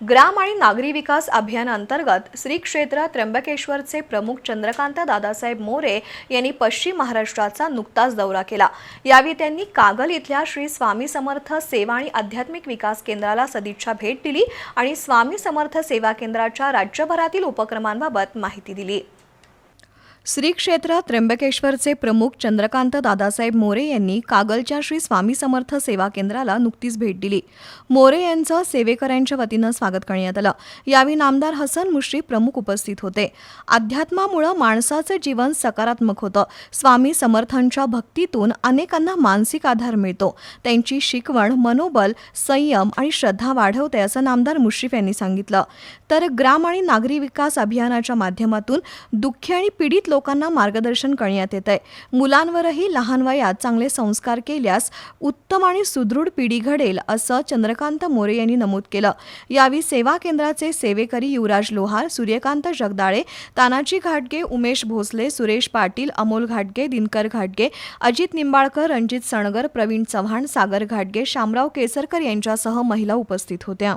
ग्राम आणि नागरी विकास अभियानांतर्गत श्री क्षेत्र त्र्यंबकेश्वरचे प्रमुख चंद्रकांत दादासाहेब मोरे यांनी पश्चिम महाराष्ट्राचा नुकताच दौरा केला. यावेळी त्यांनी कागल इथल्या श्री स्वामी समर्थ सेवा आणि आध्यात्मिक विकास केंद्राला सदिच्छा भेट दिली आणि स्वामी समर्थ सेवा केंद्राच्या राज्यभरातील उपक्रमांबाबत माहिती दिली. श्री क्षेत्र त्र्यंबकेश्वरचे प्रमुख चंद्रकांत दादासाहेब मोरे यांनी कागलच्या श्री स्वामी समर्थ सेवा केंद्राला नुकतीच भेट दिली. मोरे यांचं सेवेकऱ्यांच्या वतीनं स्वागत करण्यात आलं. यावेळी नामदार हसन मुश्री प्रमुख उपस्थित होते. अध्यात्मामुळं माणसाचं जीवन सकारात्मक होतं. स्वामी समर्थांच्या भक्तीतून अनेकांना मानसिक आधार मिळतो. त्यांची शिकवण मनोबल संयम आणि श्रद्धा वाढवते असं नामदार मुश्रीफ यांनी सांगितलं. तर ग्राम आणि नागरी विकास अभियानाच्या माध्यमातून दुःखी आणि पीडित लोकांना मार्गदर्शन करण्यात येत आहे. मुलांवरही लहान वयात चांगले संस्कार केल्यास उत्तम आणि सुदृढ पिढी घडेल असं चंद्रकांत मोरे यांनी नमूद केलं. यावेळी सेवा केंद्राचे सेवेकरी युवराज लोहार सूर्यकांत जगदाळे तानाजी घाटगे उमेश भोसले सुरेश पाटील अमोल घाटगे दिनकर घाटगे अजित निंबाळकर रणजित सणगर प्रवीण चव्हाण सागर घाटगे शामराव केसरकर यांच्यासह महिला उपस्थित होत्या.